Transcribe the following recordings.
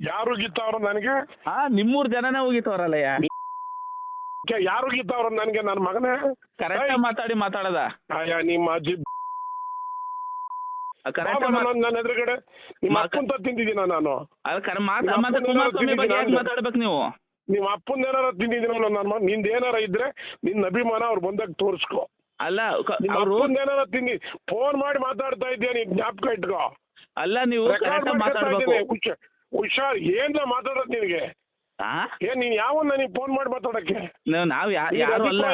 ಯಾರು ಗಿತ್ತವ್ರ ನನಗೆ? ಹಾ ನಿಮ್ಮೂರ್ ಜನನೇ ಹೋಗಿತ್ತವ್ರಲ್ಲಯ್ಯ ಕೆ- ಯಾರು ಗಿತ್ತವ್ರ ನನಗೆ ನನ್ನ ಮಗನೇ? ಕರೆಕ್ಟ್ ಮಾತಾಡಿ ಮಾತಾಡದ. ಅಯ್ಯ ನಿಮ್ಮ ಅಜ್ಜಿ ಕರೆಕ್ಟ್ ನನ್ನ ಎದುರುಗಡೆ ನಿಮ್ಮ ಅಪ್ಪಂತ ತಿಂದಿದ್ದೀನ ನಾನು? ಅಲ್ಲ ಕರೆ ಮಾತಾ ನಿಮ್ಮ ಮತ್ತೆ ಅಪ್ಪನ ಕುಮಾರಸ್ವಾಮಿ ಬಗ್ಗೆ ಯಾಕೆ ತಿಂದಿದ್ದೀರಾ? ಮಾತಾಡ್ಬೇಕು ನೀವು? ನಿಮ್ಮ ಅಪ್ಪನ ಏನಾರ ತಿಂದಿದ್ದೀನ ನನ್ನ ಮಗ? ನಿಂದ ಏನಾರ ಇದ್ರೆ ನಿನ್ನ ಅಭಿಮಾನ ಅವ್ರು ಬಂದಾಗ ತೋರಿಸ್ಕೊ. ಅಲ್ಲ ನಿಮ್ಮ ಅವರು ಅಪ್ಪನ ಏನಾರ ತಿಂದಿ ಫೋನ್ ಮಾಡಿ ಮಾತಾಡ್ತಾ ಇದ್ದೀಯ ನೀನ್ ಜ್ಞಾಪಕ ಇಟ್ಕೋ. ಅಲ್ಲ ನೀವು ಕರೆಕ್ಟ್ ಮಾಡ್ಕೊತಾ ಮಾತಾಡ್ಬೇಕು. ಹುಷಾರ್ ಏನ್ ಮಾತಾಡೋದ್ ನಿನ್ಗೆ ಹಾ ಏನ್ ನೀನ್ ಯಾವ ನನಗೆ ಫೋನ್ ಮಾಡಿ ಮಾತಾಡಕ್ಕೆ ನೀವು ನಾವು ಯಾ- ನಿನ್ ಯಾರು ಅಲ್ಲ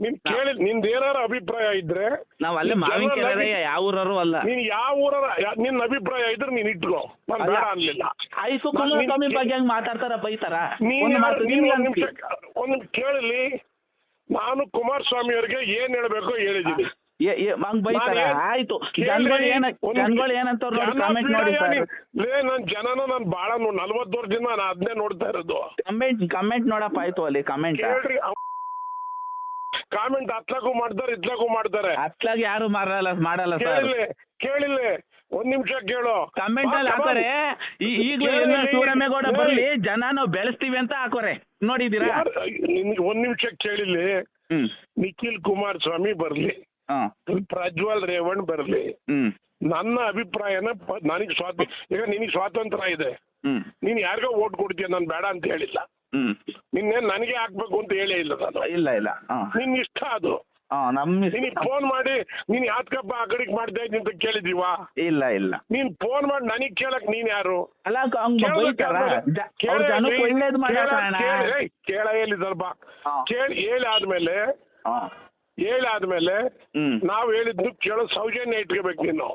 ನಿನ್ ಕೇಳಿ ನಿಂದ ಏನಾರ ಅಭಿಪ್ರಾಯ ಇದ್ರೆ ನಾವ್ ಅಲ್ಲೇ ಮಾವಿನ ಕೆರೆ ಯಾವ ಊರರು ಅಲ್ಲ ನೀನ್ ಯಾವ ಊರ ನಿನ್ ನಿನ್ನ ಅಭಿಪ್ರಾಯ ಇದ್ರೆ ನೀನ್ ಇಟ್ಕೋ ನಾನು ಅಲ್ಲ. ಬೇಡ ಅನ್ಲಿಲ್ಲ ನಿನ್ ಕುಮಾರಸ್ವಾಮಿ ಕೇ- ಬಗ್ಗೆ ಹೆಂಗ್ ಮಾತಾಡ್ತಾರ ಬೈತಾರ ನೀನ್ ಒಂದು ಯಾರು- ಮಾತು ನೀನ್ ಒಂದ್. ನಿಮಿಷ ಒಂದ್ ನಿಮಿಷ ಕೇಳಲಿ ನಾನು ಕುಮಾರಸ್ವಾಮಿ ಅವ್ರಿಗೆ ಏನ್ ಹೇಳ್ಬೇಕು ಹೇಳಿದೀನಿ ಏ- ಏ- ಹಂಗ್ ಬೈತಾರ? ಆಯ್ತು. ಜನಗಳು ಏನ ಒಂದ್ ಜನಗಳು ಏನಂತಾರ ನೋಡಿ ಜನ ಕಾಮೆಂಟ್ ನೋಡಿ ಬಿಡಯ್ಯ ಸರ್ ನೀನ್. ಲೇ ನನ್ ಜನನ ನಾನ್ ಬಾಳ ನಲ್ವತ್ತು ವರ್ಷದಿಂದ ನಾನು ಅದನ್ನೇ ನೋಡ್ತಾ ಇರೋದು. ಕಮೆಂಟ್ ಕಮೆಂಟ್ ನೋಡಪ್ಪ ಆಯ್ತು ಅಲ್ಲಿ ಕಮೆಂಟ್ ಕೇಳ್ರಿ ಕಾಮೆಂಟ್ ಹತ್ಲಾಗೂ ಮಾಡ್ತಾರೆ ಇತ್ಲಾಗೂ ಮಾಡ್ತಾರೆ. ಅತ್ಲಾಗ ಯಾರು ಮಾಡಲ್ಲ ಮಾಡಲ್ಲ ಸರ್. ಕೇಳಿಲ್ಲ ಕೇಳಿಲ್ಲ ಒಂದ್ ನಿಮಿಷ ಕೇಳು. ಕಮೆಂಟ್ ಅಲ್ಲಿ ಹಾಕೋರೆ. ಈ- ಈಗ್ಲೂ ಕೇಳಿ, ಶಿವರಾಮೇಗೌಡ ಕೇಳಿ. ಬರ್ಲಿ ಜನ ನಾವು ಬೆಳೆಸ್ತೀವಿ ಅಂತ ಹಾಕೋರೆ. ನೋಡಿದೀರಾ ಯಾರ್- ನಿನ್ಗೆ ಒಂದ್ ನಿಮಿಷ ಕೇಳಿಲ್ಲಿ. ಹ್ಮ್. ನಿಖಿಲ್ ಕುಮಾರಸ್ವಾಮಿ ಬರ್ಲಿ. ಹಾ. ಪ್ರಜ್ವಲ್ ರೇವಣ್ ಬರ್ಲಿ. ಹ್ಮ್. ನನ್ನ ಅಭಿಪ್ರಾಯನ ಪ- ನನಗೆ ಸ್ವಾತ ಈಗ ನಿನಗೆ ಸ್ವಾತಂತ್ರ್ಯ ಇದೆ. ಹ್ಮ್. ನೀನ್ ಯಾರಿಗೋ ಓಟ್ ಕೊಡ್ತೀಯ ನಾನು ಬೇಡ ಅಂತ ಹೇಳಿಲ್ಲ. ಹ್ಮ್. ನಿನ್ನೇನ್ ನನಗೆ ಹಾಕ್ಬೇಕು ಅಂತ ಹೇಳೇ ಇಲ್ಲ ನಾನು. ಇಲ್ಲ ಇಲ್ಲ. ಹಾ. ನಿನ್ ಇಷ್ಟ ಅದು. ಹಾ ನಮ್ಮ ನಿನಗೆ ಫೋನ್ ಮಾಡಿ ನೀನ್ ಯಾತ್ಕಪ್ಪ ಆ ಕಡೆಗೆ ಮಾಡ್ತಾ ಇದ್ದೀನಿ ಅಂತ ಕೇಳಿದೀವಾ ಇಲ್ಲ ಇಲ್ಲ. ನೀನ್ ಫೋನ್ ಮಾಡಿ ನನಗ್ ಕೇಳಕ್ ನೀನ್ ಯಾರು? ಅಲ್ಲ ಹಂಗ ಬೈತಾರ? ಜ- ಅವ್ರ ಜನಕ್ಕೆ ಒಳ್ಳೇದ್ ಮಾಡ್ಯಾರ ಕೇಳ ಹೇಳಿ ಸ್ವಲ್ಪ. ಹಾ. ಕೇಳಿ ಹೇಳಿ ಆದ್ಮೇಲೆ ಹಾ. ಹೇಳಿ ಆದ್ಮೇಲೆ ಹ್ಮ್. ನಾವ್ ಹೇಳಿದ್ದು ಕೇಳೋ ಸೌಜನ್ಯ ಇಟ್ಕೋಬೇಕು ನೀನು?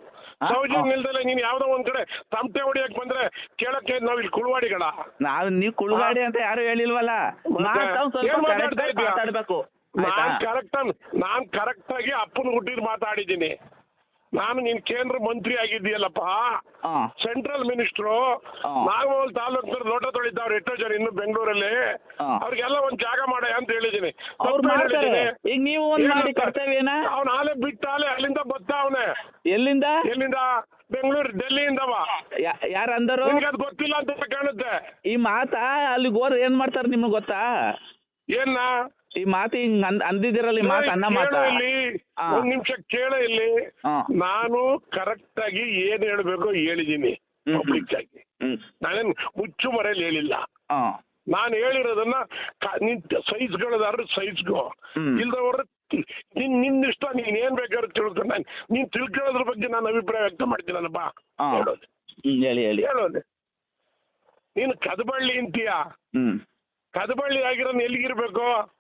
ಸೌಜನ್ಯ ಇಲ್ದಲೆ ನೀನ್ ಯಾವ್ದೋ ಒಂದ್ ಕಡೆ ತಮಟೆ ಹೊಡಿಯಕ್ ಬಂದ್ರೆ ಕೇಳಕ್ಕೆ ನಾವ್ ಇಲ್ಲಿ ಕುಳುವಾಡಿಗಳ. ನಾವ್ ನೀವ್ ಕುಳ್ಗಾಡಿ ಅಂತ ಯಾರು ಹೇಳಿಲ್ವಲ್ಲ? ಸ್ವಲ್ಪ? ಮಾತಾಡ್ಬೇಕು. ನಾನ್ ಕರೆಕ್ಟ್ ನಾನ್ ಕರೆಕ್ಟ್ ಆಗಿ ಅಪ್ಪನ ಹುಟ್ಟಿದ್ ಮಾತಾಡಿದ್ದೀನಿ. ನಾನು ನೀನ್ ಕೇಂದ್ರ ಮಂತ್ರಿ ಆಗಿದ್ದೀಯಲ್ಲಪ್ಪ. ಸೆಂಟ್ರಲ್ ಮಿನಿಸ್ಟ್ರು ನಾಗಮಲ್ ತಾಲೂಕ್ ಲೋಟ ಎಷ್ಟೋ ಜನ ಇನ್ನು ಬೆಂಗಳೂರಲ್ಲಿ. ಅವ್ರಿಗೆಲ್ಲ ಒಂದ್ ಜಾಗ ಮಾಡ ಅಂತ ಹೇಳಿದೀನಿ. ಅವ್ರು ಮಾಡ್ತಾರೆ. ಈಗ ನೀವು ಒಂದ್ ಮಾಡಿ ಕರ್ತವ್ಯನ? ಅವ್ನ ಆಲೆ ಅಲ್ಲಿಂದ ಅಲ್ಲಿಂದ ಬತ್ತಾವನೆ ಎಲ್ಲಿಂದ? ಎಲ್ಲಿಂದ? ಬೆಂಗಳೂರು ಡೆಲ್ಲಿಯಿಂದವ. ಯಾ- ಯಾರ್ ಅಂದರು? ನಿನ್ಗೆ ಅದು ಗೊತ್ತಿಲ್ಲ ಅಂತ ಕಾಣುತ್ತೆ. ಈ ಮಾತಾ ಅಲ್ಲಿಗೆ ಹೋದ್ರೆ ಏನ್ ಮಾಡ್ತಾರೆ ನಿಮ್ಗೆ ಗೊತ್ತಾ? ಏನ್ನ ಈ ಮಾತು ಹಿಂಗ್ ಅಂದ್ ಅಂದಿದಿರಲ್ಲ ಈ ಮಾತು ಅನ್ನ ಮಾತು? ಕೇಳು ಇಲ್ಲಿ. ಹಾ. ಒಂದ್ ನಿಮಿಷ ಕೇಳ ಇಲ್ಲಿ. ಹಾ. ನಾನು ಕರೆಕ್ಟ್ ಆಗಿ ಏನ್ ಹೇಳ್ಬೇಕು ಹೇಳಿದೀನಿ ಹ್ಮ್. ಪಬ್ಲಿಕ್ ಆಗಿ. ಹ್ಮ್. ನಾನೇನ್ ಮುಚ್ಚು ಮರೆಯಲ್ಲಿ ಹೇಳಿಲ್ಲ. ಹಾ ನಾನು ಹೇಳಿರೋದನ್ನ ಕ- ನಿನ್ ಸೈಜ್ಗಳದಾದ್ರೆ ಸೈಜ್ಗೋ ಹ್ಮ್. ಇಲ್ದವ್ರ ನಿನ್ ನಿನ್ ಇಷ್ಟ ನೀನ್ ಏನ್ ಬೇಕಾದ್ರೂ ತಿಳ್ಕೊ. ನಾನು ನೀನ್ ತಿಳ್ಕೊಳ್ಳೋದ್ರ ಬಗ್ಗೆ ನಾನು ಅಭಿಪ್ರಾಯ ವ್ಯಕ್ತ ಮಾಡ್ತೀನಿ ಹಾ. ಹೇಳೋದು. ಹ್ಮ್ ಹೇಳಿ ಹೇಳಿ. ಹೇಳೋದು. ನೀನು ಕದಬಳ್ಳಿ ಅಂತೀಯ? ಹ್ಮ್. ಕದಬಳ್ಳಿ ಆಗಿರೋನ್ ಎಲ್ಲಿಗಿರ್ಬೇಕು?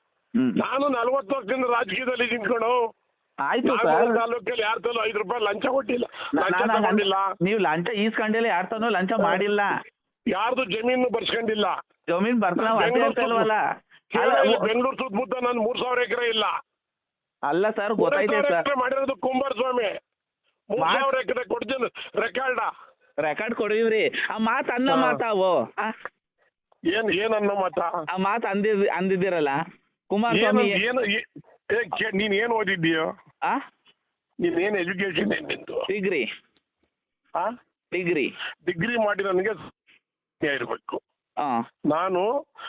ನಾನು ನಲ್ವತ್ತು ವರ್ಷದಿಂದ ರಾಜಕೀಯದಲ್ಲಿ ನಿಂತ್ಕೊಂಡು ಆಯ್ತು ಸರ್. ತಾಲೂಕಲ್ಲಿ ಯಾರ ತಲೂ ಐದು ರೂಪಾಯಿ ಲಂಚ ಕೊಟ್ಟಿಲ್ಲ. ಲಂಚ ನಾನು ತಗೊಂಡಿಲ್ಲ. ನೀವು ಲಂಚ ಈಸ್ಕೊಂಡಿಲ್ಲ ಯಾರ್ ತಾನು ಲಂಚ ಮಾಡಿಲ್ಲ. ಯಾರ್ದು ಜಮೀನು ಬರ್ಸ್ಕೊಂಡಿಲ್ಲ. ಜಮೀನ್ ಬರ್ತಾನ ಅದೇ ಬೆಂಗಳೂರು ಸುತ್ತ- ಬೆಂಗಳೂರು ಸುತ್ತಮುತ್ತ ನಾನು ಮೂರ್ ಸಾವಿರ ಎಕರೆ ಇಲ್ಲ. ಅಲ್ಲ ಸರ್ ಮೂರ್ ಸಾವಿರ ಸರ್. ಎಕರೆ ಮಾಡಿರೋದು ಕುಂಬಾರಸ್ವಾಮಿ ಮೂರ್ ಸಾವಿರ ಎಕರೆ ಕೊಡ್ತೀನಿ ರೆಕಾರ್ಡ ರೆಕಾರ್ಡ್ ಕೊಡಿವ್ರಿ. ಆ ಮಾತು ಅನ್ನ ಹಾ. ಮಾತಾವು ಆ? ಏನ್ ಏನ್ ಅನ್ನೋ ಮಾತಾ? ಆ ಮಾತು ಅಂದಿದ್ ಅಂದಿದ್ದೀರಲ್ಲ? ಕುಮಾರಸ್ವಾಮಿ ಏನು ನೀನ್ ಏನ್ ಓದಿದ್ದೀಯೋ? ಆ? ನೀನ್ ಏನ್ ಎಜುಕೇಶನ್ ಏನ್ ನಿಂದು? ಡಿಗ್ರಿ. ಆ? ಡಿಗ್ರಿ. ಡಿಗ್ರಿ ಮಾಡಿ ನನಗೆ ಇರ್ಬೇಕು. ನಾನು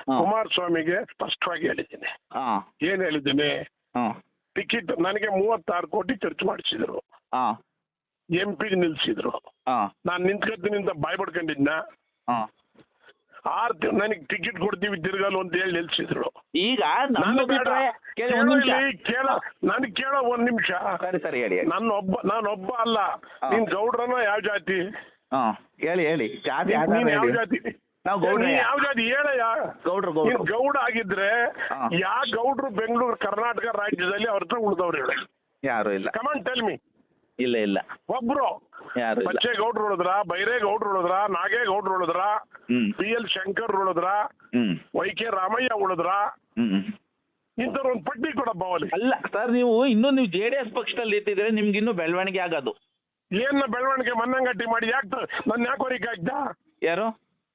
ಕುಮಾರ್ ಕುಮಾರಸ್ವಾಮಿಗೆ ಸ್ಪಷ್ಟವಾಗಿ ಹೇಳಿದ್ದೀನಿ. ಏನ್ ಹೇಳಿದ್ದೀನಿ? ಟಿಕೆಟ್ ನನಗೆ ಮೂವತ್ತಾರು ಕೋಟಿ ಖರ್ಚು ಮಾಡಿಸಿದ್ರು. M P ನಿಲ್ಸಿದ್ರು. ನಾನ್ ನಿಂತ್ಕೊತೀನಿ ಅಂತ ಬಾಯ್ ಪಡ್ಕೊಂಡಿದ್ನ. ಆರ್ ನನಗೆ ಟಿಕೆಟ್ ಕೊಡ್ತೀವಿ ತಿರ್ಗಲು ಅಂತ ಹೇಳಿ ನಿಲ್ಸಿದ್ರು. ಈಗ ನನ್ ನಾನು ಅಭಿಪ್ರಾಯ ಕೇಳಿ ಒಂದ್ ನಿಮಿಷ. ಕೇಳ ಕೇಳೋ ಒಂದ್ ಸರಿ ಸರಿ ಹೇಳಿ ಒಬ್ಬ ನಾನೊಬ್ಬ ಅಲ್ಲ. ಹಾ. ನೀನ್ ಗೌಡ್ರನ ಯಾವ ಜಾತಿ? ಹಾ ಹೇಳಿ ಹೇಳಿ. ಜಾತಿ ನೀನ್ ಯಾವ ಹೇಳಿ. ಜಾತಿ? ನಾವು ಗೌಡ್ರ ನೀನ್ ಯಾವ ಜಾತಿ? ಹೇಳಯ್ಯ. ಗೌಡ್ರು ನೀನ್ ಗೌಡ್ರು ಗೌಡ ಆಗಿದ್ರೆ ಯಾ ಯಾವ ಗೌಡ್ರು ಬೆಂಗಳೂರು ಕರ್ನಾಟಕ ರಾಜ್ಯದಲ್ಲಿ ಅವ್ರ ಹತ್ರ ಉಳಿದವ್ರು ಹೇಳ. ಯಾರು ಇಲ್ಲ. ಕಮಾನ್ ಟೆಲ್ ಮಿ ಇಲ್ಲ ಇಲ್ಲ. ಒಬ್ರು. ಯಾರು ಇಲ್ಲ. ಬಚ್ಚೆ ಗೌಡ್ರು ಉಳಿದ್ರ ಬೈರೇ ಗೌಡ್ರು ಉಳಿದ್ರ ನಾಗೇ ಗೌಡ್ರು ಉಳಿದ್ರ ಹ್ಮ್. ಪಿ ಎಲ್ ಶಂಕರ್ ಉಳಿದ್ರ ಹ್ಮ್. ವೈ ಕೆ ರಾಮಯ್ಯ ಉಳಿದ್ರ? ಹ್ಮ್ ಇಂಥವ್ರ ಒಂದು ಪಟ್ಟಿ ಕೊಡಪ್ಪ ಅವಲಿ ಅಲ್ಲ ಸರ್ ನೀವು ಇನ್ನೂ ನೀವು ಜೆ ಡಿ ಎಸ್ ಪಕ್ಷದಲ್ಲಿ ಇದ್ದಿದ್ರೆ ನಿಮ್ಗೆ ಇನ್ನೂ ಬೆಳವಣಿಗೆ ಆಗೋದು. ಏನ್ ಬೆಳವಣಿಗೆ ಮನ್ನಂಗಟ್ಟಿ ಮಾಡಿ ಯಾಕೆ ನನ್ನ ಯಾಕೆ ಹೊರಗೆ ಹಾಕ್ದ ಯಾರು?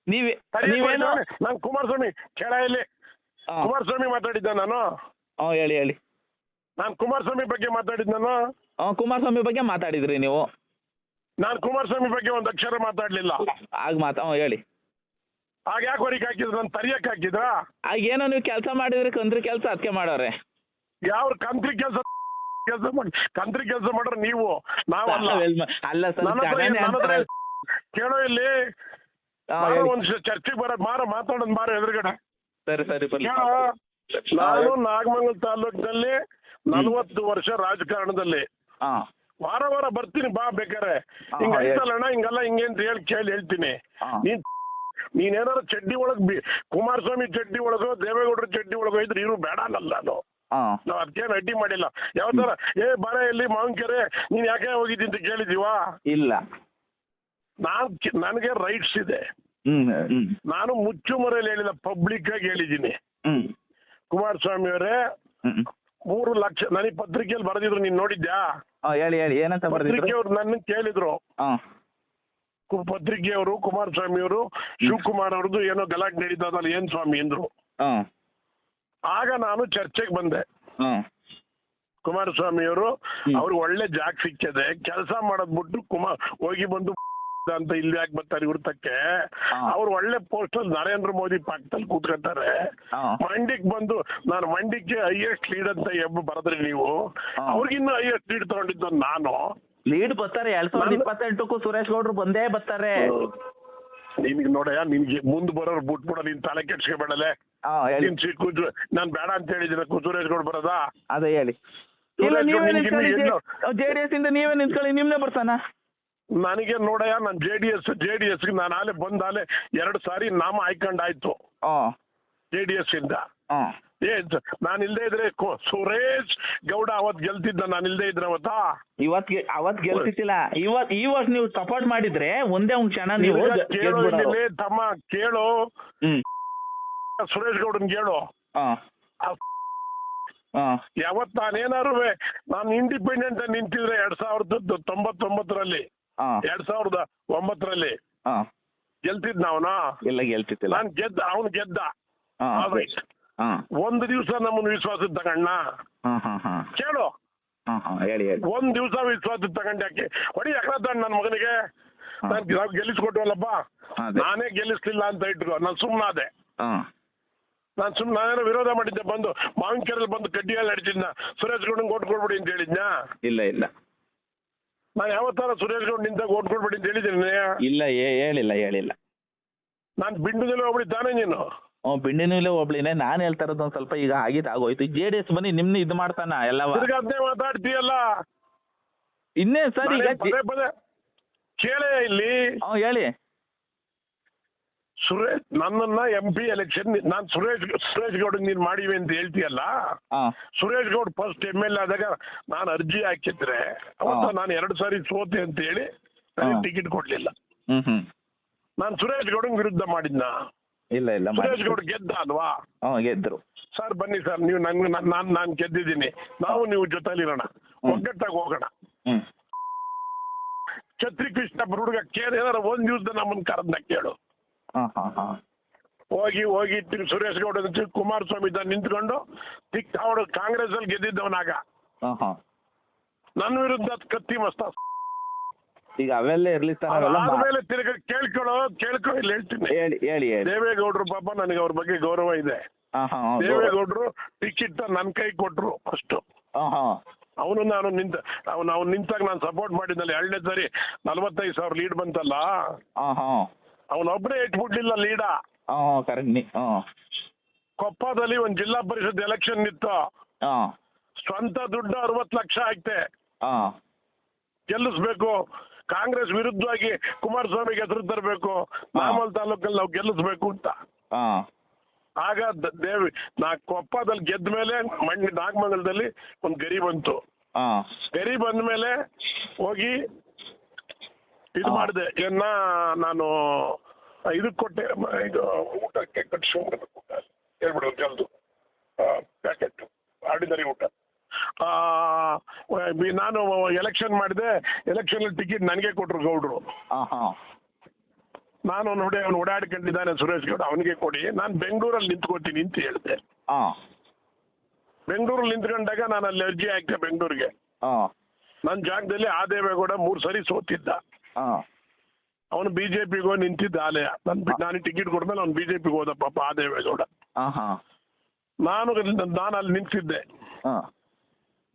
ನೀವೇ ನೀವೇನು ನಾನು ಕುಮಾರಸ್ವಾಮಿ ಕೆಳ ಇಲ್ಲಿ ಹಾ. ಕುಮಾರಸ್ವಾಮಿ ಮಾತಾಡಿದ್ದ ನಾನು. ಹೇಳಿ ಹೇಳಿ. ನಾನು ಕುಮಾರಸ್ವಾಮಿ ಬಗ್ಗೆ ಮಾತಾಡಿದ್ ನಾನು. ಹ್ಞೂ ಕುಮಾರಸ್ವಾಮಿ ಬಗ್ಗೆ ಮಾತಾಡಿದ್ರಿ ನೀವು? ನಾನು ಕುಮಾರಸ್ವಾಮಿ ಬಗ್ಗೆ ಒಂದು ಅಕ್ಷರ ಮಾತಾಡ್ಲಿಲ್ಲ. ಆಗ ಮಾತಾ ಹ್ಞೂ ಹೇಳಿ. ಆಗ ಯಾಕೆ ಹೊರಗೆ ಹಾಕಿದ್ರು? ನಾನು ತರಿಯಕ್ಕೆ ಹಾಕಿದ್ರ? ಆಗ ಏನೋ ನೀವು ಕೆಲಸ ಮಾಡಿದ್ರೆ ಕಂದ್ರಿ ಕೆಲಸ ಅದಕ್ಕೆ ಮಾಡೋರೆ. ಯಾವ ಕಂತ್ರಿ ಕೆಲಸ ಕೆಲಸ ಮಾಡಿ ಕಂತ್ರಿ ಕೆಲಸ ಮಾಡ್ರೆ ನೀವು? ನಾವಲ್ಲ. ಅಲ್ಲ ಸರ್ ನನ್ನ ಹತ್ರ ಜನನೇ ನನ್ನ ಹತ್ರ ಅಂತಾರೆ. ಕೇಳೋ ಇಲ್ಲಿ. ಒಂದು ಬಾರೋ ಚರ್ಚೆಗೆ ಬರೋದ್ ಮಾರ ಮಾತಾಡೋದ್ ಮಾರ ಎದುರುಗಡೆ. ಸರಿ ಸರಿ ಬರ್ಲಿ ಕೇಳೋ ನಾನು ನಾಗಮಂಗಲ ತಾಲೂಕಿನಲ್ಲಿ ನಲವತ್ತು ವರ್ಷ ರಾಜಕಾರಣದಲ್ಲಿ. ಹಾ. ವಾರ ವಾರ ಬರ್ತೀನಿ ಬಾ ಬೇಕಾರೆ ಹಾ, ಹಿಂಗ ಹಾ. ಐತಲ್ಲಣ್ಣ ಹಿಂಗಲ್ಲ ಹಿಂಗೇನ್ ಹೇಳಿ ಕೇಳಿ ಹೇಳ್ತೀನಿ. ಹಾ. ನೀನ್ ನೀನೇನಾದ್ರು ಚಡ್ಡಿ ಒಳಗ್ ಬಿ ಕುಮಾರಸ್ವಾಮಿ ಚಡ್ಡಿ ಒಳಗ ದೇವೇಗೌಡರ ಚಡ್ಡಿ ಒಳಗ ಇದ್ರೆ ಇವ್ರು ಬೇಡ ಅನ್ನಲ್ಲ ನಾನು. ಹಾ. ನಾವ್ ಅದಕ್ಕೇನು ಅಡ್ಡಿ ಮಾಡಿಲ್ಲ. ಯಾವ ತರ ಏ ಬರ ಎಲ್ಲಿ ಮಾವಿನಕೆರೆ ನೀನ್ ಯಾಕೆ ಹೋಗಿದ್ದಿ ಅಂತ ಕೇಳಿದೀವಾ ಇಲ್ಲ. ನಾನ್ ನನ್ಗೆ ನನಗೆ ರೈಟ್ಸ್ ಇದೆ. ಹ್ಮ್ ಹ್ಮ್. ನಾನು ಮುಚ್ಚು ಮರೆಯಲ್ಲಿ ಹೇಳಿಲ್ಲ ಪಬ್ಲಿಕ್ ಆಗಿ ಹೇಳಿದ್ದೀನಿ. ಹ್ಮ್. ಕುಮಾರಸ್ವಾಮಿ ಅವರೇ ಹ್ಮ್. ಮೂರು ಲಕ್ಷ ನನಗೆ ಪತ್ರಿಕೆಯಲ್ಲಿ ಬರೆದಿದ್ರು ನೀನ್ ನೋಡಿದ್ಯಾ? ಹೇಳಿ ಹೇಳಿ ಏನಂತ ಬರ್ದಿದ್ರು? ನನ್ನ ಕೇಳಿದ್ರು. ಹಾ ಕು- ಪತ್ರಿಕೆಯವರು ಕುಮಾರಸ್ವಾಮಿ ಅವರು ಶಿವಕುಮಾರ್ ಅವ್ರದ್ದು ಏನೋ ಗಲಾಟೆ ನಡೀತದಲ್ಲ ಏನ್ ಸ್ವಾಮಿ ಅಂದ್ರು. ಹಾ ಆಗ ನಾನು ಚರ್ಚೆಗೆ ಬಂದೆ. ಹಾ ಕುಮಾರಸ್ವಾಮಿ ಅವರು ಹ್ಮ್. ಅವ್ರಿಗೆ ಒಳ್ಳೆ ಜಾಗ ಸಿಕ್ಕಿದೆ ಕೆಲಸ ಮಾಡೋದ್ ಬಿಟ್ಟು ಕುಮಾರ್ ಹೋಗಿ ಬಂದು ಅಂತ ಇಲ್ಲಿ ಯಾಕೆ ಬರ್ತಾರೆ ಇವ್ರತಕ್ಕೆ ಅವ್ರು ಒಳ್ಳೆ ಪೋಸ್ಟ್ ನರೇಂದ್ರ ಮೋದಿ ಪಕ್ಕದಲ್ಲಿ ಕೂತ್ಕೊಂತಾರೆ. ಮಂಡಿಕ್ ಬಂದು ನಾನು ಮಂಡಿಕ್ಕೆ ಹೈಯೆಸ್ಟ್ ಲೀಡ್ ಅಂತ ಎಬ್ಬ ಬರದ್ರಿ ನೀವು. ಅವ್ರಿಗಿನ್ನೂ ಹೈಯೆಸ್ಟ್ ಲೀಡ್ ತಗೊಂಡಿದ್ದು ನಾನು. ಲೀಡ್ ಬರ್ತಾರೆ ಎರಡ್ ಸಾವಿರದ ಇಪ್ಪತ್ತೆಂಟಕ್ಕೂ ಸುರೇಶ್ ಗೌಡ್ರು ಬಂದೇ ಬರ್ತಾರೆ. ನಿನ್ಗೆ ನೋಡಯ್ಯ ನಿನ್ಗೆ ಮುಂದ್ ಬರೋರು ಬಿಟ್ಬಿಡ ನೀನ್ ತಲೆ ಕೆಡ್ಸ್ಕೊಬೇಡಲೆ ನೀನ್ ನಾನ್ ಬೇಡ ಅಂತ ಹೇಳಿದ್ರೆ ಸುರೇಶ್ ಗೌಡ್ ಬರೋದಾ? ಅದೇ ಹೇಳಿ. ಇಲ್ಲ ಸುರೇಶ್ ನೀವೇ ಗೌಡ್ ನಿಮ್ಗೆ ನಿಂತ್ಕೊಳ್ಳಿ ಇನ್ನು ಜೆ ಡಿ ಎಸ್ ಇಂದ ನೀವೇ ನಿಂತ್ಕೊಳ್ಳಿ ನಿಮ್ನೆ ಬರ್ತಾನ? ನನಗೆ ನೋಡಯ್ಯ ನಾನು J D S J D S ನಾನು ಆಲೆ ಬಂದಾಲೆ ಎರಡು ಸಾರಿ ನಾಮ ಆಯ್ಕೊಂಡಾಯ್ತು ಹಾ ಜೆ ಡಿ ಎಸ್ ಇಂದ. ಏ ನಾನು ಇಲ್ದೇ ಇದ್ರೆ ಕೊ- ಸುರೇಶ್ ಗೌಡ ಅವತ್ ಗೆಲ್ತಿದ್ದ ನಾನು ಇಲ್ದೇ ಇದ್ರೆ ಅವತ್ತಾ? ಇವತ್ ಗೆ- ಅವತ್ ಗೆಲ್ತಿಲ್ಲ ಇವತ್ ಈ ವರ್ಷ ನೀವು ಸಪೋರ್ಟ್ ಮಾಡಿದ್ರೆ ಒಂದೇ ಒಂದ್ ಕ್ಷಣ ನೀವು ನಿನಗೆ ಗೆ- ಕೇಳು ಗೆದ್ಬಿಡೋರು. ಇಲ್ಲಿ ತಮ್ಮ ಕೇಳು ಹ್ಮ್. ಸುರೇಶ್ ಗೌಡನ್ ಕೇಳು. ಆ. ಹಾ ಯಾವತ್ ನಾನೇನಾರು ನಾನು ಇಂಡಿಪೆಂಡೆಂಟ್ ನಿಂತಿದ್ರೆ ಎರಡ್ ಸಾವಿರದ ತೊಂಬತ್ತೊಂಬತ್ತರಲ್ಲಿ. ಹಾ. ಎರಡ್ ಸಾವಿರದ ಒಂಬತ್ತರಲ್ಲಿ. ಹಾ. ಗೆಲ್ತಿದ್ ನಾವನ ಇಲ್ಲ ಗೆಲ್ತಿತ್ತಿಲ್ಲ ನಾನ್ ಗೆದ್ದ ಅವನು ಗೆದ್ದ. ಹಾ. All ಹಾ. ಒಂದ್ ದಿವಸ ನಮ್ಮನ್ನು ವಿಶ್ವಾಸ ತಗಣ್ಣ ಹಾ ಹಾ ಹಾ. ಕೇಳು. ಹಾ ಹಾ ಹೇಳಿ ಹೇಳಿ. ಒಂದ್ ದಿವಸ ವಿಶ್ವಾಸ ತಗೊಂಡ್ ಯಾಕೆ? ಹೊಡಿ ನನ್ ನನ್ನ ಮಗನಿಗೆ. ನಾನ್ ನಾವು ಗೆಲ್ಲಿಸ್ಕೊಟ್ವಲ್ಲಪ್ಪ? ಅದೇ. ನಾನೇ ಗೆಲ್ಲಿಸ್ಲಿಲ್ಲ ಅಂತ ಇಟ್ಟು ನಾನು ಸುಮ್ಮನಾದೆ ಹಾ. ನಾನು ಸುಮ್ಮನೆ ನಾನೇನೋ ವಿರೋಧ ಮಾಡಿದ್ದೆ ಬಂದು ಮಾವಿನಕೆರೆಯಲ್ಲಿ ಬಂದು ಕಡ್ಡಿಯಲ್ಲಿ ನಡೀತಿದ್ನ ಸುರೇಶ್ ಗೌಡಂಗ್ ಓಟ್ ಕೊಡ್ಬಿಡಿ ಅಂತ ಹೇಳಿದ್ನಾ? ಇಲ್ಲ ಇಲ್ಲ. ನಾನು ಯಾವತ್ತಾರ ಸುರೇಶ್ ಗೌಡ್ ನಿಂತಾಗ ಓಟ್ ಕೊಡ್ಬೇಡಿ ಅಂತ ಹೇಳಿದ್ದೀನಿ ಇಲ್ಲ ಏ- ಹೇಳಿಲ್ಲ ಹೇಳಿಲ್ಲ. ನಾನು ಬಿಂಡುದಲ್ಲೇ ಹೋಗ್ಬಿಡಿ ತಾನೇ ನೀನು. ಹ್ಞೂ ಬಿಂಡಿನೂಲೆ ಒಬ್ಳಿನೇ ನಾನು ಹೇಳ್ತಾ ಇರೋದು ಒಂದ್ ಸ್ವಲ್ಪ ಈಗ ಆಗಿದ್ ಆಗೋಯ್ತು. ಜೆ ಡಿ ಎಸ್ ಬನ್ನಿ ನಿಮ್ನ ಇದು ಮಾಡ್ತಾನ ಎಲ್ಲವ. ತಿರ್ಗಾ ಅದ್ನೇ ಮಾತಾಡ್ತೀಯಲ್ಲ. ಇನ್ನೇ ಸರ್ ಈಗ ನಾನೇ ಪದೇ ಪದೇ ಕೇಳೇ ಇಲ್ಲಿ. ಹ್ಞೂ ಹೇಳಿ. ಸುರೇಶ್ ನನ್ನನ್ನ ಎಂ ಪಿ ಎಲೆಕ್ಷನ್ ನಾನು ಸುರೇಶ್ ಸುರೇಶ್ ಗೌಡ್ ನೀನ್ ಮಾಡಿವಿ ಅಂತ ಹೇಳ್ತೀಯಲ್ಲ? Suresh Gowda first M L ಆದಾಗ ನಾನು ಅರ್ಜಿ ಹಾಕಿದ್ರೆ ಅವತ್ತು. ನಾನು ಎರಡು ಸಾರಿ ಸೋತೆ ಅಂತ ಹೇಳಿ ನನಗೆ ಟಿಕೆಟ್ ಕೊಡ್ಲಿಲ್ಲ. ನಾನು ಸುರೇಶ್ ಗೌಡ್ ವಿರುದ್ಧ ಮಾಡಿದ್ನ? ಇಲ್ಲ ಇಲ್ಲ ಸುರೇಶ್ ಗೌಡ್ ಗೆದ್ದ ಅಲ್ವಾ? ಗೆದ್ರು. ಸರ್ ಬನ್ನಿ ಸರ್ ನೀವು ನನ್ಗೆ ನಾನು ನಾನು ಗೆದ್ದಿದ್ದೀನಿ. ನಾವು ನೀವು ಜೊತೆಲಿರೋಣ ಇರೋಣ ಒಗ್ಗಟ್ಟಾಗಿ ಹೋಗೋಣ. ಛತ್ರಿ ಕೃಷ್ಣ ಹುಡುಗ ಕೇಳಿ ಏನಾರ ಒಂದ್ ದಿವಸ ನಮ್ಮನ್ನ ಕರೆದ್ನ ಕೇಳು. ಹಾ ಹಾ ಹಾ. ಹೋಗಿ ಹೋಗಿ ತಿ- ಸುರೇಶ್ ಗೌಡ ಕುಮಾರಸ್ವಾಮಿ ಇದ್ದ ನಿಂತ್ಕೊಂಡು ತಿಕ್ ಅವಳು ಕಾಂಗ್ರೆಸ್ ಅಲ್ಲಿ ಗೆದ್ದಿದ್ದವನಾಗ. ಹಾ ಹಾ. ನನ್ನ ವಿರುದ್ಧ ಕತ್ತಿ ಮಸ್ತ. ಈಗ ಅವೆಲ್ಲ ಇರ್ಲಿ ಸರ್ ಅವೆಲ್ಲ ಮಾ- ಆದ್ಮೇಲೆ ತಿರ್ಗ ಕೇಳ್ಕೊಳ್ಳೋ ಕೇಳ್ಕೊ ಇಲ್ಲಿ ಹೇಳ್ತೀನಿ. ಹೇಳಿ ಹೇಳಿ ಹೇಳಿ. ದೇವೇಗೌಡರು ಪಾಪ ನನಗೆ ಅವ್ರ ಬಗ್ಗೆ ಗೌರವ ಇದೆ. ಹಾ ಹಾ ಹಾ ಗೌರವ. ದೇವೇಗೌಡರು ಟಿಕೆಟ್ ನನ್ ಕೈ ಕೊಟ್ರು ಫಸ್ಟ್ ಹಾ ಹಾ. ಅವನು ನಾನು ನಿಂತ ಅವ್ನು ಅವ್ನು ನಿಂತಾಗ ನಾನು ಸಪೋರ್ಟ್ ಮಾಡಿದ್ನಲ್ಲ ಎರಡನೇ ಸಾರಿ ನಲ್ವತ್ತೈದು ಸಾವಿರ ಲೀಡ್ ಬಂತಲ್ಲ. ಹಾ ಹಾ. ಅವನೊಬ್ಬನೇ ಇಟ್ಬಿಡ್ಲಿಲ್ಲ ಲೀಡ. ಹಾ ಕರೆಕ್ಟ್ ನೀ ಹಾ. ಕೊಪ್ಪದಲ್ಲಿ ಒಂದ್ ಜಿಲ್ಲಾ ಪರಿಷತ್ ಎಲೆಕ್ಷನ್ ಇತ್ತು. ಹಾ. ಸ್ವಂತ ದುಡ್ಡು ಅರವತ್ತು ಲಕ್ಷ ಆಯ್ತೆ. ಹಾ. ಗೆಲ್ಲಿಸ್ಬೇಕು. ಕಾಂಗ್ರೆಸ್ ವಿರುದ್ಧವಾಗಿ ಕುಮಾರಸ್ವಾಮಿಗೆ ಹೆಸರು ತರಬೇಕು. ನಾಮಲ್ ತಾಲೂಕಲ್ಲಿ ನಾವು ಗೆಲ್ಲಿಸ್ಬೇಕು ಅಂತ. ಹಾ. ಆಗ ದ- ದೇವಿ ನಾ ಕೊಪ್ಪದಲ್ಲಿ ಗೆದ್ದ ಮೇಲೆ ಮಣ್ಣ ನಾಗಮಂಗಲದಲ್ಲಿ ಒಂದು ಗರಿ ಬಂತು. ಹಾ. ಗರಿ ಬಂದ ಮೇಲೆ ಹೋಗಿ ಇದು ಮಾಡಿದೆ. ಏನ ನಾನು ಇದಕ್ಕೆ ಕೊಟ್ಟೆ ಇದು ಊಟಕ್ಕೆ ಕಟ್ಸ್ಕೊಂಡ್ಬಿಡ್ಬೇಕು ಊಟ. ಹೇಳ್ಬಿಡು ಜಲ್ದು. ಪ್ಯಾಕೆಟ್ ಆರ್ಡಿನರಿ ಊಟ. ನಾನು ಎಲೆಕ್ಷನ್ ಮಾಡಿದೆ ಎಲೆಕ್ಷನ್ ಟಿಕೆಟ್ ನನಗೆ ಕೊಟ್ಟರು ಗೌಡ್ರು. ನಾನು ನೋಡಿ ಅವ್ನು ಓಡಾಡ್ಕೊಂಡಿದ್ದಾನೆ ಸುರೇಶ್ ಗೌಡ ಅವನಿಗೆ ಕೊಡಿ. ನಾನು ಬೆಂಗಳೂರಲ್ಲಿ ನಿಂತ್ಕೊತೀನಿ ಅಂತ ಹೇಳಿದೆ. ಬೆಂಗಳೂರಲ್ಲಿ ನಿಂತ್ಕೊಂಡಾಗ ನಾನು ಅಲ್ಲಿ ಅರ್ಜಿ ಹಾಕಿದೆ ಬೆಂಗಳೂರಿಗೆ. ನನ್ನ ಜಾಗದಲ್ಲಿ ಆ ದೇವೇಗೌಡ ಮೂರು ಸರಿ ಸೋತಿದ್ದ. ಅವನು ಬಿಜೆಪಿಗೆ ಹೋಗಿ ನಿಂತಿದ್ದ ಆಲಯ ನನ್ ನಾನು ಟಿಕೆಟ್ ಕೊಡ್ಮೇಲೆ ಅವ್ನು ಬಿಜೆಪಿಗೆ ಹೋದ ಪಾಪ ಆ ದೇವೇಗೌಡ. ಹಾಂ ಹಾಂ. ನಾನು ನಾನು ಅಲ್ಲಿ ನಿಂತಿದ್ದೆ. ಹಾ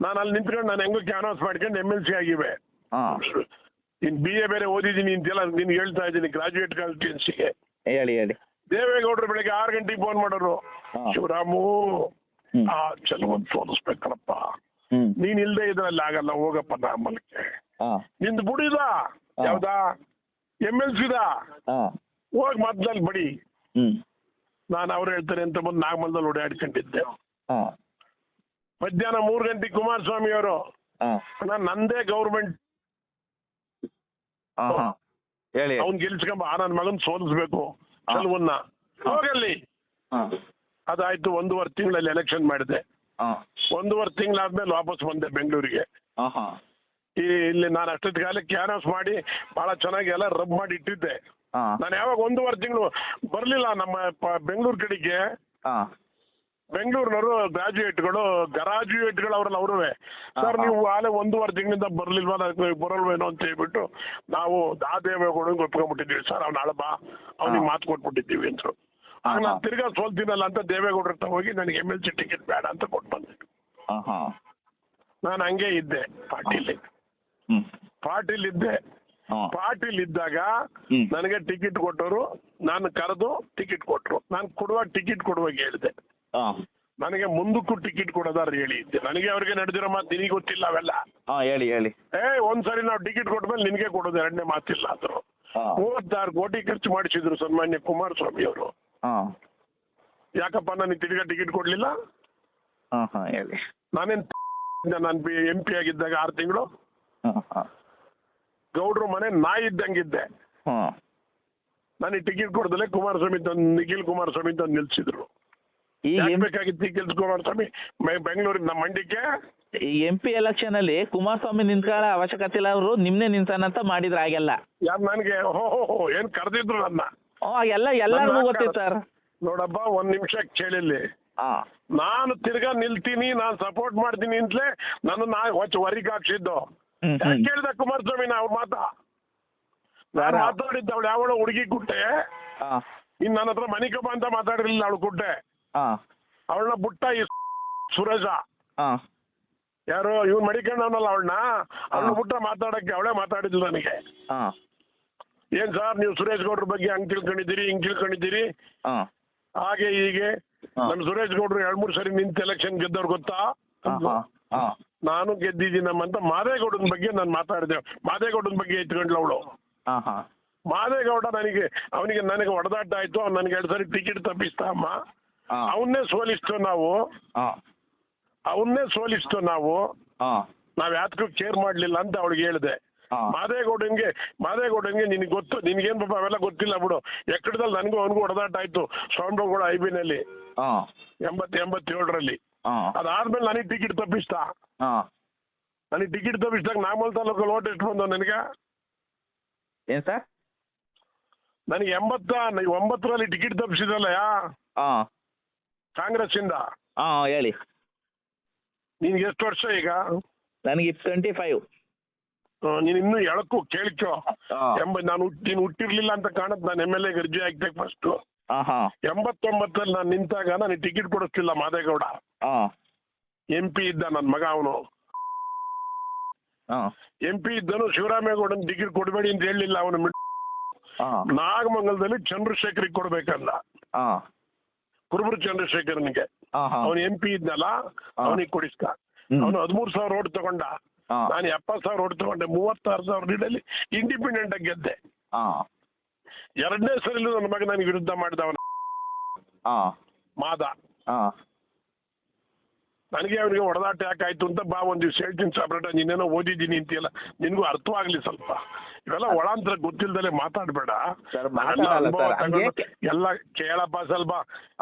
ನಾನು ಅಲ್ಲಿ ನಿಂತ್ಕೊಂಡು ನಾನು ಹೆಂಗೋ ಕ್ಯಾನ್ವಾಸ್ ಮಾಡ್ಕೊಂಡು ಎಂ ಎಲ್ ಸಿ ಆಗಿವೆ. ಹಾ ಇನ್ ಬಿ ಎ ಬೇರೆ ಓದಿದ್ದೀನಿ ಅಂತೆಲ್ಲ ನಿನ್ಗೆ ಹೇಳ್ತಾ ಇದ್ದೀನಿ ಗ್ರಾಜುಯೇಟ್ ಕಾನ್ಸ್ಟಿಟ್ಯೂನ್ಸಿಗೆ ಹೇಳಿ ಹೇಳಿ. ದೇವೇಗೌಡರು ಬೆಳಿಗ್ಗೆ ಆರು ಗಂಟೆಗೆ ಫೋನ್ ಮಾಡೋರು. ಹಾ. ಶಿವರಾಮು ಹ್ಮ್. ಆ ಚೆಲುವನ್ ಸೋಲಿಸ್ಬೇಕಣಪ್ಪ ಹ್ಞೂ ನೀನ್ ಇಲ್ದೇ ಇದ್ರಲ್ಲಿ ಆಗಲ್ಲ ಹೋಗಪ್ಪ ನಾಮಲ್ಕೆ ಹಾಂ ನಿಂದು ಬುಡಿದ. ಯಾವ್ದಾ? ಎಂ ಎಲ್ ಸಿದ ಹಾಂ. ಹೋಗಿ ಮದ್ದಲ್ಲಿ ಬಡಿ. ಹ್ಞೂ ನಾನು ಅವ್ರು ಹೇಳ್ತಾರೆ ಅಂತ ಬಂದು ನಾಗಮಲ್ದಲ್ಲಿ ಓಡಾಡ್ಕೊಂಡಿದ್ದೆ. ಹಾಂ. ಮಧ್ಯಾಹ್ನ ಮೂರು ಗಂಟೆಗೆ ಕುಮಾರಸ್ವಾಮಿ ಅವರು ಹಾಂ. ನಾನು ನಂದೇ ಗೌರ್ಮೆಂಟ್. ಹಾಂ ಹಾಂ. ಹೇಳಿ. ಅವ್ನ್ ಗೆಲ್ಸ್ಕೊಂಬ ಆ ನನ್ನ ಮಗನ್ ಸೋಲಿಸ್ಬೇಕು. ಚೆಲುವನ್ನ. ಹೋಗಲ್ಲಿ. ಹಾಂ. ಅದಾಯ್ತು ಒಂದೂವರೆ ತಿಂಗಳಲ್ಲಿ ಎಲೆಕ್ಷನ್ ಮಾಡಿದೆ. ಹಾಂ. ಒಂದೂವರೆ ತಿಂಗಳಾದ್ಮೇಲೆ ವಾಪಸ್ ಬಂದೆ ಬೆಂಗಳೂರಿಗೆ. ಹಾಂ ಹಾಂ. ಈ ಇಲ್ಲಿ ನಾನು ಅಷ್ಟೊತ್ತಿಗೆ ಕಾಲ ಕ್ಯಾನ್ವಾಸ್ ಮಾಡಿ ಬಹಳ ಚೆನ್ನಾಗಿ ಎಲ್ಲ ರಬ್ ಮಾಡಿ ಇಟ್ಟಿದ್ದೆ. ಹಾಂ. ನಾನು ಯಾವಾಗ ಒಂದೂವರೆ ತಿಂಗಳು ಬರಲಿಲ್ಲ ನಮ್ಮ ಪ- ಬೆಂಗಳೂರು ಕಡೆಗೆ. ಹಾಂ. ಬೆಂಗಳೂರಿನವರು ಗ್ರಾಜುಯೇಟ್ಗಳು ಗ್ರಾಜುಯೇಟ್ಗಳು ಅವ್ರಲ್ಲ ಅವರೂ ಸರ್ ಹಾ. ನೀವು ಆಲೆ ಒಂದೂವರೆ ತಿಂಗಳಿಂದ ಬರ್ಲಿಲ್ವಾ? ನಾನು ಬರಲ್ವೇನೋ ಅಂತ ಹೇಳ್ಬಿಟ್ಟು ನಾವು ಆ ದೇವೇಗೌಡ ಒಪ್ಕೊಂಡ್ಬಿಟ್ಟಿದ್ದೀವಿ ಸರ್ ಅವ್ನ ಅಳಬ ಅವ್ನಿಗೆ. ಮಾತು ಕೊಟ್ಬಿಟ್ಟಿದ್ದೀವಿ ಅಂದ್ರು. ಹಾ, ಆಗ ನಾನು ಹಾ. ತಿರ್ಗಾ ಸೋಲ್ತೀನಲ್ಲ ಅಂತ ದೇವೇಗೌಡರ ಹತ್ರ ಹೋಗಿ ನನಗೆ ಎಂ ಎಲ್ ಸಿ ಟಿಕೆಟ್ ಬೇಡ ಅಂತ ಕೊಟ್ಟು ಬಂದೆ ಹಾಂ ಹಾಂ. ನಾನು ಹಂಗೆ ಇದ್ದೆ ಪಾರ್ಟಿಲಿ ಹ್ಞೂ ಪಾರ್ಟಿಲಿ ಇದ್ದೆ ಹಾ. ಪಾರ್ಟಿಲಿ ಇದ್ದಾಗ ಹ್ಮ್. ನನಗೆ ಟಿಕೆಟ್ ಕೊಟ್ಟರು ನಾನು ಕರೆದು ಟಿಕೆಟ್ ಕೊಟ್ಟರು ನಾನು ಕೊಡುವ ಟಿಕೆಟ್ ಕೊಡುವಾಗ ಹೇಳಿದೆ. ಹಾಂ. ನನಗೆ ಮುಂದಕ್ಕೂ ಟಿಕೆಟ್ ಕೊಡೋದಾರು ಹೇಳಿ ಇದ್ದೆ. ನನಗೆ ಅವ್ರಿಗೆ ನಡೆದಿರೋ ಮಾತು ನಿನಗೆ ಗೊತ್ತಿಲ್ಲ ಅವೆಲ್ಲ. ಹಾಂ ಹೇಳಿ ಹೇಳಿ. ಏ ಒಂದ್ಸರಿ ನಾವು ಟಿಕೆಟ್ ಕೊಟ್ಮೇಲೆ ನಿನಗೆ ಕೊಡೋದು ಎರಡನೇ ಮಾತಿಲ್ಲ ಅಂದ್ರು ಹಾ. ಮೂವತ್ತಾರು ಕೋಟಿ ಖರ್ಚು ಮಾಡಿಸಿದ್ರು ಸನ್ಮಾನ್ಯ ಕುಮಾರಸ್ವಾಮಿ ಅವರು. ಹಾ. ಯಾಕಪ್ಪ ನನಗೆ ತಿರ್ಗಾ ಟಿಕೆಟ್ ಕೊಡ್ಲಿಲ್ಲ? ಹಾ ಹಾ ಹೇಳಿ. ನಾನೇನ್ ನಾನು ಎಂ ಪಿ ಆಗಿದ್ದಾಗ ಆರು ತಿಂಗಳು ಗೌಡ್ರು ಮನೆ ನಾಯಿ ಇದ್ದಂಗಿದ್ದೆ. ನನಗೆ ಟಿಕೆಟ್ ಕೊಡ್ದಲೆ ಕುಮಾರಸ್ವಾಮಿ ತಂದು ನಿಖಿಲ್ ಕುಮಾರಸ್ವಾಮಿ ತಂದು ನಿಲ್ಸಿದ್ರು. ಈ ಯಾಕೆ ಎಂ ಬೇಕಾಗಿತ್ತು ನಿಖಿಲ್ ಕುಮಾರಸ್ವಾಮಿ? ಬೆಂಗಳೂರಿಂದ ಬೆಂಗಳೂರಿನ ನಮ್ಮ ಮಂಡ್ಯಕ್ಕೆ? ಈ ಎಂ ಪಿ ಎಲೆಕ್ಷನ್ ಅಲ್ಲಿ ಕುಮಾರಸ್ವಾಮಿ ನಿಂತ್ಕೊಳ್ಳೋ ಅವಶ್ಯಕತೆ ಇಲ್ಲ ಅವರು ನಿಮ್ನೆ ನಿಂತಾನಂತ ಮಾಡಿದ್ರೆ ಹಾಗೆಲ್ಲ. ಯಾರು ನನಗೆ? ಹೋ ಹೋ ಹೋ ಏನ್ ಕರೆದಿದ್ರು ನನ್ನ? ಹ್ಞೂ ಎಲ್ಲ ಎಲ್ಲರಿಗೂ ಗೊತ್ತಿತ್ತು ಸರ್. ನೋಡಪ್ಪ ಒಂದ್ ನಿಮಿಷ ಕೇಳಿಲ್ಲ. ನಾನು ತಿರ್ಗಾ ನಿಲ್ತೀನಿ ನಾನು ಸಪೋರ್ಟ್ ಮಾಡ್ತೀನಿ ಅಂತಲೇ ನನ್ನ ನಾ ಹೊಚ್ಚ ಹೊರಗೆ ಹಾಕ್ಸಿದ್ದು ಯಾಕೆ. ಕೇಳ್ದ ಕುಮಾರಸ್ವಾಮಿ ಅವ್ರ ಮಾತಾ? ನಾನು? ಮಾತಾಡಿದ್ದ ಅವಳು ಯಾವಳ ಹುಡುಗಿ ಕುಟ್ಟೆ. ಹಾಂ ಇನ್ ನನ್ನ ಹತ್ರ ಮನಿಕಪ್ಪ ಅಂತ ಮಾತಾಡಿರ್ಲಿಲ್ಲ ಅವಳು ಕುಟ್ಟೆ. ಹಾಂ ಅವಳನ್ನ ಬುಟ್ಟ ಈ ಸುರೇಶ ಯಾರು ಇವ್ನು ಮಡಿಕೊಂಡವನಲ್ಲ ಅವಳನ್ನ? ಅವಳು. ಬುಟ್ಟ ಮಾತಾಡಕ್ಕೆ ಅವಳೇ ಮಾತಾಡಿದ್ಲು ನನಗೆ. ಏನ್ ಸರ್ ನೀವು ಸುರೇಶ್ ಗೌಡ್ರ ಬಗ್ಗೆ ಹಂಗ್ ತಿಳ್ಕೊಂಡಿದ್ದೀರಿ ಹಿಂಗ್ ತಿಳ್ಕೊಂಡಿದ್ದೀರಿ? ಹಾಗೆ ಹೀಗೆ. ನಮ್ ಸುರೇಶ್ ಗೌಡ್ರು ಎರಡ್ ಮೂರ್ ಸರಿ ನಿಂತ ಎಲೆಕ್ಷನ್ ಗೆದ್ದವ್ರು ಗೊತ್ತಾ? ನಾನು ಗೆದ್ದಿದ್ದೀನಮ್ಮ ಅಂತ ಮಾದೇಗೌಡನ ಬಗ್ಗೆ ನಾನು ಮಾತಾಡಿದೆ. ಮಾದೇಗೌಡನ ಬಗ್ಗೆ ಎತ್ಕೊಂಡ್ಲು ಅವಳು. ಹಾಂ ಹಾಂ. ಮಾದೇಗೌಡ ನನಗೆ ಅವನಿಗೆ ನನಗೆ ಹೊಡೆದಾಟ ಆಯ್ತು. ಅವ್ನು ನನಗೆ ಎರಡು ಸರಿ ಟಿಕೆಟ್ ತಪ್ಪಿಸ್ತಾ ಅಮ್ಮ. ಹಾಂ. ಅವನ್ನೇ ಸೋಲಿಸ್ತು ನಾವು. ಹಾಂ. ಅವನ್ನೇ ಸೋಲಿಸ್ತು ನಾವು. ಹಾಂ. ನಾವ್ ಯಾತಕ್ಕೂ ಕೇರ್ ಮಾಡ್ಲಿಲ್ಲ ಅಂತ ಅವಳಿಗೆ ಹೇಳಿದೆ. ಹಾಂ. ಮಾದೇಗೌಡನ್ಗೆ ಮಾದೇಗೌಡನ್ಗೆ ನಿನಗೆ ಗೊತ್ತು ನಿನ್ಗೇನ್ ಪಾಪ ಅವೆಲ್ಲ ಗೊತ್ತಿಲ್ಲ ಬಿಡು. ಎಕ್ಕಡದಲ್ಲಿ ನನಗೂ ಅವನಿಗೂ ಹೊಡೆದಾಟ ಆಯ್ತು. ಸೌಂಡ್ಗೌಡ ಐಬಿನಲ್ಲಿ ಹಾಂ. ಎಂಬತ್ ಎಂಬತ್ತೇಳರಲ್ಲಿ. ಹಾಂ ಅದಾದ್ಮೇಲೆ ನನಗೆ ಟಿಕೆಟ್ ತಪ್ಪಿಸ್ತಾ ಹಾಂ ನನಗೆ ಟಿಕೆಟ್ ತಪ್ಪಿಸಿದಾಗ ನಾಮಲ್ ತಾಲೂಕಲ್ಲಿ ಓಟ್ ಎಷ್ಟು ಬಂದು ನನಗೆ ಏನು ಸರ್ ನನಗೆ ಎಂಬತ್ತ ಒಂಬತ್ತರಲ್ಲಿ ಟಿಕೆಟ್ ತಪ್ಪಿಸಿದಲ್ಲ ಹಾಂ ಕಾಂಗ್ರೆಸ್ ಇಂದ ಹಾಂ ಹೇಳಿ ನಿನ್ಗೆ ಎಷ್ಟು ವರ್ಷ ಈಗ ನನಗೆ ಟ್ವೆಂಟಿ ಫೈವ್ ಆ, ನೀನ್ ಇನ್ನೂ ಎಳಕು ಕೇಳ್ಕೊ ಹಾಂ ಎಂಬ ನಾನು ಹುಟ್ಟಿ ನೀನು ಹುಟ್ಟಿರ್ಲಿಲ್ಲ ಅಂತ ಕಾಣುತ್ತೆ ನಾನು ಎಂ ಎಲ್ ಎ ಅರ್ಜಿ ಹಾಕ್ಬೇಕು ಫಸ್ಟ್ ಹಾಂ ಎಂಬತ್ತೊಂಬತ್ತಲ್ಲಿ ನಾನು ನಿಂತಾಗ ನನಗೆ ಟಿಕೆಟ್ ಕೊಡಿಸ್ತಿಲ್ಲ ಮಾದೇಗೌಡ. ಎಂ ಪಿ ಇದ್ದ ನನ್ನ ಮಗ ಅವನು. ಆ. ಎಂ ಪಿ ಇದ್ದನು ಶಿವರಾಮೇಗೌಡನ್ ಟಿಕೆಟ್ ಕೊಡಬೇಡಿ ಅಂತ ಹೇಳಿಲ್ಲ ಅವನು ನಾಗಮಂಗಲದಲ್ಲಿ ಚಂದ್ರಶೇಖರಿಗೆ ಕೊಡ್ಬೇಕಲ್ಲ ಹಾ ಕುರುಬರು ಚಂದ್ರಶೇಖರನಿಗೆ. ಅವನು ಎಂ ಪಿ ಇದ್ನಲ್ಲ ಅವನಿಗೆ ಕೊಡಿಸ್ಕ. ಹ್ಮ್. ಅವನು ಹದಿಮೂರು ಸಾವಿರ ಓಟ್ ತಗೊಂಡ. ನಾನು ಎಪ್ಪತ್ತು ಸಾವಿರ ಓಟ್ ತಗೊಂಡೆ ಮೂವತ್ತಾರು ಸಾವಿರ ಲೀಡಲ್ಲಿ ಇಂಡಿಪೆಂಡೆಂಟ್ ಆಗಿ ಗೆದ್ದೆ. ಎರಡನೇ ಸರಿ ನನ್ನ ಮಗ ನನಗೆ ವಿರುದ್ಧ ಮಾಡಿದವನ. ಹಾ ಮಾದ. ಹಾ ನನಗೆ ಅವನಿಗೆ ಹೊಡೆದಾಟ ಯಾಕಾಯ್ತು ಅಂತ ಬಾ ಒಂದ್ ದಿವ್ಸ ಹೇಳ್ತೀನಿ ಸಪ್ರೇಟ್ ನೀನೇನೋ ಓದಿದ್ದೀನಿ ಅಂತೀಯಲ್ಲ. ನಿನ್ಗೂ ಅರ್ಥವಾಗ್ಲಿ ಸ್ವಲ್ಪ. ಇವೆಲ್ಲ ಒಳಾಂತರ ಗೊತ್ತಿಲ್ದಲೆ ಮಾತಾಡ್ಬೇಡ. ಸರ್, ಎಲ್ಲ ಮಾತಾಡಲ್ಲ ಅನುಭವ ಸರ್, ತಗೊಂಡು ಹಂಗೆ- ಎಲ್ಲ ಕೇಳಪ್ಪ ಸ್ವಲ್ಪ.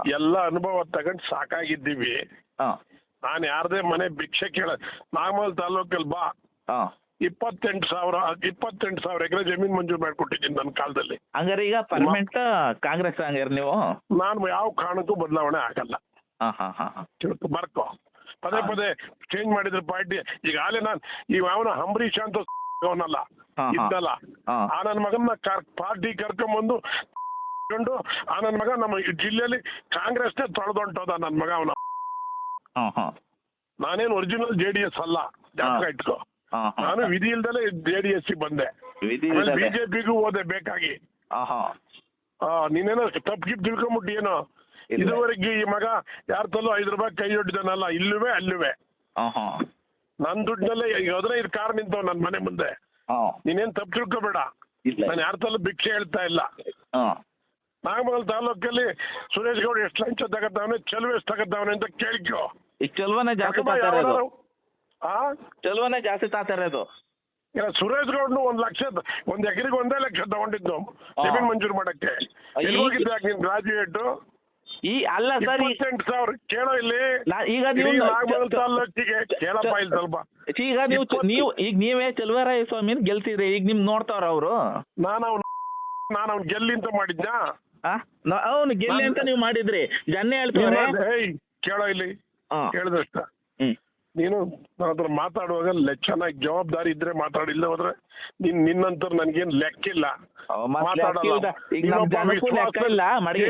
ಎಲ್ಲ ಅನುಭವ ತಗೊಂಡು ಸಾಕಾಗಿದ್ದೀವಿ. ಹಾ ನಾನು ಯಾರದೇ ಮನೆ ಭಿಕ್ಷೆ ಕೇಳ ನಾಗಮಲ್ ತಾಲೂಕಲ್ ಬಾ. ಹಾಂ ಇಪ್ಪತ್ತೆಂಟು ಸಾವಿರ ಇಪ್ಪತ್ತೆಂಟು ಸಾವಿರ ಎಕರೆ ಜಮೀನ್ ಮಂಜೂರು ಮಾಡಿಕೊಟ್ಟಿದ್ದೀನಿ ನನ್ನ ಕಾಲದಲ್ಲಿ. ಹಂಗಾರೆ ಈಗ ಪರ್ಮನೆಂಟ್ ಕಾಂಗ್ರೆಸ್ ಹಂಗಾರೆ ನೀವು? ನಾನು ಯಾವ ಕಾರಣಕ್ಕೂ ಬದಲಾವಣೆ ಆಗಲ್ಲ. ಹಾ ಹಾಂ ಹಾಂ ಹಾಂ. ತಿಳ್ಕೊ ಬರ್ಕೋ. ಪದೇ ಪದೇ ಚೇಂಜ್ ಮಾಡಿದ್ರೆ ಪಾರ್ಟಿ. ಈಗ ಆಲೆ ನಾನು ಈಗ ಅವನ ಅಂಬರೀಷ್ ಅಂತ ಅವನಲ್ಲ ಹಾ, ಹಾ. ಇದ್ದಲ್ಲ. ಹಾ. ಆ ನನ್ನ ಮಗನ್ನ ಪಾರ್ಟಿ ಕರ್ಕೊಂಬಂದು ಕೊಂಡು ಆ ನನ್ನ ಮಗ ನಮ್ಮ ಈ ಜಿಲ್ಲೆಯಲ್ಲಿ ಕಾಂಗ್ರೆಸ್ನೇ ತೊಳೆದೊಂಟೋದ ನನ್ನ ಮಗ ಅವನ. ಹಾಂ ಹಾಂ. ನಾನೇನು ಒರಿಜಿನಲ್ ಜೆ ಡಿ ಎಸ್ ಅಲ್ಲ. ಜಾತಕ ಇಟ್ಕೋ. ನಾನು ವಿಧಿ ಇಲ್ದಲೆ ಜೆ ಡಿ ಎಸ್ ಬಂದೆ. ವಿಧಿ ಇಲ್ಲದೆ. ಬಿಜೆಪಿಗೂ ಹೋದೆ ಬೇಕಾಗಿ. ಆ, ನೀನೇನೋ ತಪ್ಪು ಗಿಪ್ ತಿಳ್ಕೊಂಬಿಟ್ಟು ಏನೋ. ಇದುವರೆಗೆ ಈ ಮಗ ಯಾರ ತಲ್ಲೂ ಐದು ರೂಪಾಯಿ ಕೈ ಹೊಡ್ದಾನಲ್ಲ ಇಲ್ಲುವೆ ಅಲ್ಲುವೆ. ನನ್ ದುಡ್ಡಲ್ಲೇ ಈಗ ಇದ್ ಕಾರ್ ನಿಂತವ್ ನನ್ ಮನೆ ಮುಂದೆ. ನೀನೇನ್ ತಪ್ಪು ತಿಳ್ಕೊಬೇಡ. ನಾನು ಯಾರ ತಲ್ಲೂ ಭಿಕ್ಷೆ ಹೇಳ್ತಾ ಇಲ್ಲ. ನಾಗಮಂಗಲ್ ತಾಲೂಕಲ್ಲಿ ಸುರೇಶ್ ಗೌಡ ಎಷ್ಟು ಲಂಚ ತಗತ್ತವನೆ ಚೆಲುವೆ ಎಷ್ಟು ತಗತ್ತವನೆ ಅಂತ ಕೇಳ್ಕೋ. ಚೆಲ್ವನೇ ಜಾಸ್ತಿ ಆ? ಚೆಲ್ವನೇ ಜಾಸ್ತಿ ತಾತಾರೆ ಅದು. ಈಗ ಸುರೇಶ್ ಗೌಡ್ನು ಒಂದ್ ಲಕ್ಷ ಒಂದ್ ಎಕರೆಗೆ ಒಂದೇ ಲಕ್ಷ ತಗೊಂಡಿದ್ದು. ಜಮೀನ್ ಮಂಜೂರು ಮಾಡಕ್ಕೆ. ಎಲ್ಲಿ ಹೋಗಿದ್ದೆ ಯಾಕೆ ನೀನ್ ಗ್ರಾಜುಯೇಟ್ ಈ ಅಲ್ಲ ಸರ್ ಇಪ್ಪತ್ತೆಂಟು ಸಾವಿರ ಕೇಳೋ ಇಲ್ಲಿ? ಈಗ ನೀವು ಇಡೀ ನಾಗಮಂಗಲ ತಾಲೂಕಿಗೆ ಕೇಳಪ್ಪ ಇಲ್ಲಿ ಸ್ವಲ್ಪ. ಈಗ ನೀವು ನೀವು ಈಗ ನೀವೇ ಚೆಲುವರಾಯ ಸ್ವಾಮಿ ಗೆಲ್ತಿದ್ರಿ ಈಗ ನಿಮ್ ನೋಡ್ತಾವ್ರ ಅವರು? ನಾನು ಅವ್ನ ನಾನು ಅವ್ನ ಗೆಲ್ಲಿ ಅಂತ ಮಾಡಿದ್ನಾ? ಅವನು ಗೆಲ್ಲಿ ಅಂತ ನೀವು ಮಾಡಿದ್ರಿ. ಜನ್ನೆ ಹೇಳ್ತೀವಿ ಹೇಳ್ತಾರೆ ಕೇಳೋ ಇಲ್ಲಿ. ಕೇಳಿದಷ್ಟ. ಹ್ಮ್. ನೀನು ನನ್ನ ಹತ್ರ ಮಾತಾಡುವಾಗ ಲೆ- ಚೆನ್ನಾಗಿ ಜವಾಬ್ದಾರಿ ಇದ್ರೆ ಮಾತಾಡಿಲ್ಲ ಹೋದ್ರೆ ನಿನ್ ನಿನ್ನಂತರ ನನ್ಗೇನ್ ಲೆಕ್ಕಿಲ್ಲ ಮಾತಾಡಲ್ಲ. ಲೆಕ್ಕ ಈಗ ನಮ್ ಇನ್ನೊಬ್ಬ ಜನಕ್ಕೂ ಲೆಕ್ಕ ವಿಶ್ವಾಸ- ಇಲ್ಲ, ಮಡಗಿ.